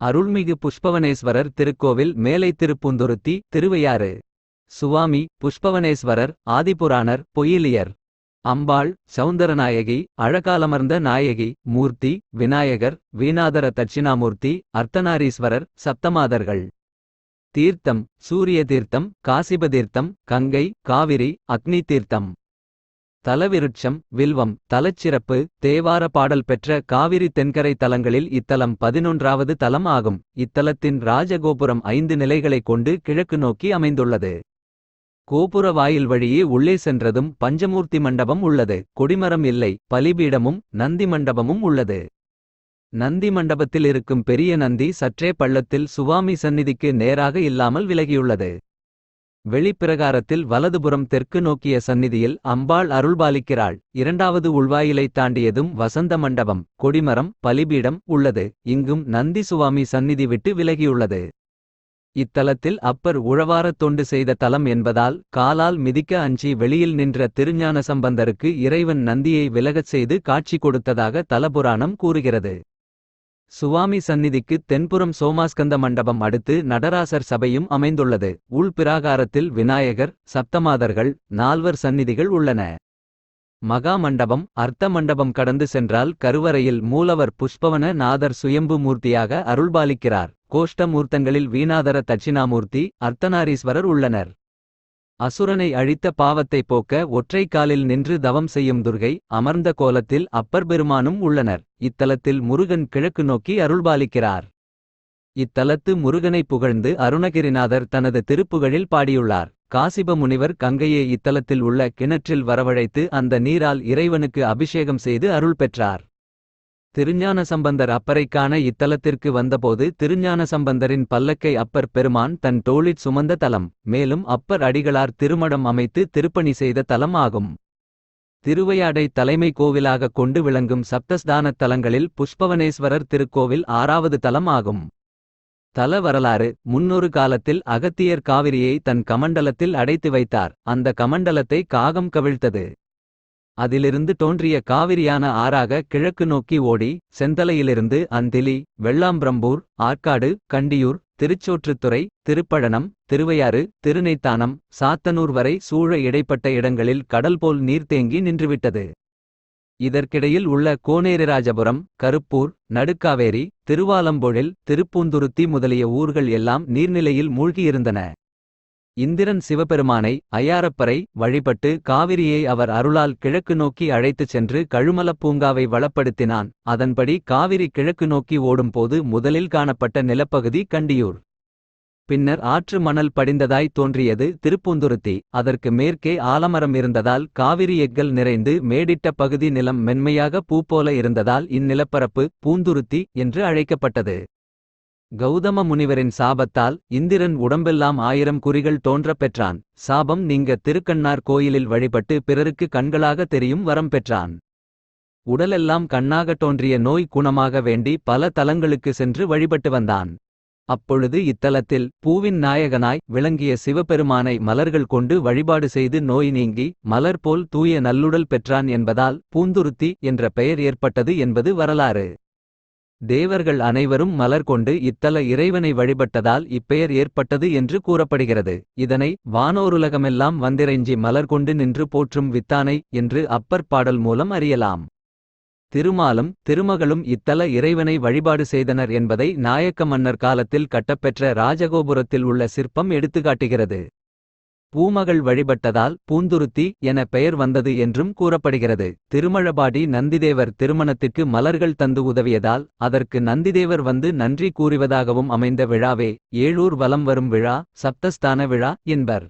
அருள்மிகு புஷ்பவனேஸ்வரர் திருக்கோவில் மேலை திருப்பூந்துருத்தி திருவையாறு. சுவாமி புஷ்பவனேஸ்வரர் ஆதிபுராணர் பொயிலியர் அம்பாள் சௌந்தரநாயகி அழகாலமர்ந்த நாயகி மூர்த்தி விநாயகர் வீணாதர தட்சிணாமூர்த்தி அர்த்தநாரீஸ்வரர் சப்தமாதர்கள். தீர்த்தம் சூரிய தீர்த்தம் காசிப தீர்த்தம் கங்கை காவிரி அக்னி தீர்த்தம். தலவிருட்சம் வில்வம் தலச்சிறப்பு தேவார பாடல் பெற்ற காவிரி தென்கரை தலங்களில் இத்தலம் பதினொன்றாவது தலம் ஆகும். இத்தலத்தின் ராஜகோபுரம் ஐந்து நிலைகளைக் கொண்டு கிழக்கு நோக்கி அமைந்துள்ளது. கோபுர வாயில் வழியே உள்ளே சென்றதும் பஞ்சமூர்த்தி மண்டபம் உள்ளது. கொடிமரம் இல்லை பலிபீடமும் நந்தி மண்டபமும் உள்ளது. நந்தி மண்டபத்தில் இருக்கும் பெரிய நந்தி சற்றே பள்ளத்தில் சுவாமி சந்நிதிக்கு நேராக இல்லாமல் விலகியுள்ளது. வெளிப்பிரகாரத்தில் வலதுபுறம் தெற்கு நோக்கிய சந்நிதியில் அம்பாள் அருள்பாலிக்கிறாள். இரண்டாவது உள்வாயிலை தாண்டியதும் வசந்த மண்டபம் கொடிமரம் பலிபீடம் உள்ளது. இங்கும் நந்தி சுவாமி சந்நிதி விட்டு விலகியுள்ளது. இத்தலத்தில் அப்பர் உழவாரத் தொண்டு செய்த தலம் என்பதால் காலால் மிதிக்க அஞ்சி வெளியில் நின்ற திருஞான சம்பந்தருக்கு இறைவன் நந்தியை விலகச் செய்து காட்சி கொடுத்ததாக தலபுராணம் கூறுகிறது. சுவாமி சந்நிதிக்கு தென்புறம் சோமாஸ்கந்த மண்டபம் அடுத்து நடராசர் சபையும் அமைந்துள்ளது. உள் பிராகாரத்தில் விநாயகர் சப்தமாதர்கள் நால்வர் சந்நிதிகள் உள்ளன. மகா மண்டபம் அர்த்த மண்டபம் கடந்து சென்றால் கருவறையில் மூலவர் புஷ்பவன நாதர் சுயம்பு மூர்த்தியாக அருள்பாலிக்கிறார். கோஷ்ட மூர்த்தங்களில் வீணாதர தட்சிணாமூர்த்தி அர்த்தநாரீஸ்வரர் உள்ளனர். அசுரனை அழித்த பாவத்தை போக்க ஒற்றை காலில் நின்று தவம் செய்யும் துர்கை அமர்ந்த கோலத்தில் அப்பர் பெருமானும் உள்ளனர். இத்தலத்தில் முருகன் கிழக்கு நோக்கி அருள்பாலிக்கிறார். இத்தலத்து முருகனை புகழ்ந்து அருணகிரிநாதர் தனது திருப்புகழில் பாடியுள்ளார். காசிப முனிவர் கங்கையை இத்தலத்தில் உள்ள கிணற்றில் வரவழைத்து அந்த நீரால் இறைவனுக்கு அபிஷேகம் செய்து அருள் பெற்றார். திருஞான சம்பந்தர் அப்பறைக்கான இத்தலத்திற்கு வந்தபோது திருஞான சம்பந்தரின் பல்லக்கை அப்பர் பெருமான் தன் தோளிற் சுமந்த தலம் மேலும் அப்பர் அடிகளார் திருமடம் அமைத்து திருப்பணி செய்த தலம் ஆகும். திருவையாடை தலைமை கோவிலாகக் கொண்டு விளங்கும் சப்தஸ்தானத் தலங்களில் புஷ்பவனேஸ்வரர் திருக்கோவில் ஆறாவது தலம் ஆகும். தல வரலாறு முன்னொரு காலத்தில் அகத்தியர் காவிரியை தன் கமண்டலத்தில் அடைத்து வைத்தார் அந்த கமண்டலத்தை காகம் கவிழ்த்தது. அதிலிருந்து தோன்றிய காவிரியான ஆறாக கிழக்கு நோக்கி ஓடி செந்தலையிலிருந்து அந்திலி வெள்ளாம்பிரம்பூர் ஆற்காடு கண்டியூர் திருச்சோற்றுத்துறை திருப்பழனம் திருவையாறு திருநைத்தானம் சாத்தனூர் வரை சூழ இடைப்பட்ட இடங்களில் கடல் போல் நீர் தேங்கி நின்றுவிட்டது. இதற்கிடையில் உள்ள கோனேரிராஜபுரம் கருப்பூர் நடுக்காவேரி திருவாலம்பொழில் திருப்பூந்துருத்தி முதலிய ஊர்கள் எல்லாம் நீர்நிலையில் மூழ்கியிருந்தன. இந்திரன் சிவபெருமானை ஐயாரப்பரை வழிபட்டு காவிரியை அவர் அருளால் கிழக்கு நோக்கி அழைத்துச் சென்று கழுமலப் பூங்காவை வளப்படுத்தினான். அதன்படி காவிரி கிழக்கு நோக்கி ஓடும்போது முதலில் காணப்பட்ட நிலப்பகுதி கண்டியூர். பின்னர் ஆற்று மணல் படிந்ததாய் தோன்றியது திருப்பூந்துருத்தி. அதற்கு மேற்கே ஆலமரம் இருந்ததால் காவிரி எக்கல் நிறைந்து மேடிட்ட பகுதி நிலம் மென்மையாக பூப்போல இருந்ததால் இந்நிலப்பரப்பு பூந்துருத்தி என்று அழைக்கப்பட்டது. கௌதம முனிவரின் சாபத்தால் இந்திரன் உடம்பெல்லாம் ஆயிரம் குறிகள் தோன்றப் பெற்றான். சாபம் நீங்க திருக்கண்ணார் கோயிலில் வழிபட்டு பிறருக்கு கண்களாக தெரியும் வரம் பெற்றான். உடலெல்லாம் கண்ணாகத் தோன்றிய நோய் குணமாக வேண்டி பல தலங்களுக்கு சென்று வழிபட்டு வந்தான். அப்பொழுது இத்தலத்தில் பூவின் நாயகனாய் விளங்கிய சிவபெருமானை மலர்கள் கொண்டு வழிபாடு செய்து நோய் நீங்கி மலர் போல் தூய நல்லுடல் பெற்றான் என்பதால் பூந்துருத்தி என்ற பெயர் ஏற்பட்டது என்பது வரலாறு. தேவர்கள் அனைவரும் மலர் கொண்டு இத்தல இறைவனை வழிபட்டதால் இப்பெயர் ஏற்பட்டது என்று கூறப்படுகிறது. இதனை வானோருலகமெல்லாம் வந்திரைஞ்சி மலர் கொண்டு நின்று போற்றும் வித்தானை என்று அப்பர் பாடல் மூலம் அறியலாம். திருமாலும் திருமகளும் இத்தல இறைவனை வழிபாடு செய்தனர் என்பதை நாயக்க மன்னர் காலத்தில் கட்டப்பெற்ற ராஜகோபுரத்தில் உள்ள சிற்பம் எடுத்துக்காட்டுகிறது. பூமகள் வழிபட்டதால் பூந்துருத்தி என பெயர் வந்தது என்றும் கூறப்படுகிறது. திருமழபாடி நந்திதேவர் திருமணத்திற்கு மலர்கள் தந்து உதவியதால் அதற்கு நந்திதேவர் வந்து நன்றி கூறுவதாகவும் அமைந்த விழாவே ஏழூர் வலம் வரும் விழா சப்தஸ்தான விழா என்பர்.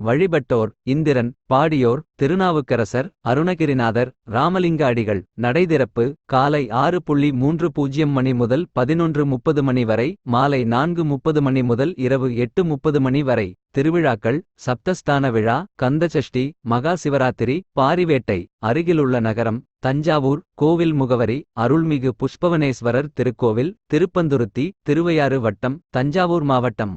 வழிபட்டோர் இந்திரன் பாடியோர் திருநாவுக்கரசர் அருணகிரிநாதர் ராமலிங்க அடிகள். நடைதிறப்பு காலை ஆறு புள்ளி மூன்று பூஜ்ஜியம் மணி முதல் பதினொன்று முப்பது மணி வரை மாலை நான்கு முப்பது மணி முதல் இரவு எட்டு முப்பது மணி வரை. திருவிழாக்கள் சப்தஸ்தான விழா கந்தசஷ்டி மகா சிவராத்திரி பாரிவேட்டை. அருகிலுள்ள நகரம் தஞ்சாவூர் கோவில் முகவரி அருள்மிகு புஷ்பவனேஸ்வரர் திருக்கோவில் திருப்பந்துருத்தி திருவையாறு வட்டம் தஞ்சாவூர் மாவட்டம்.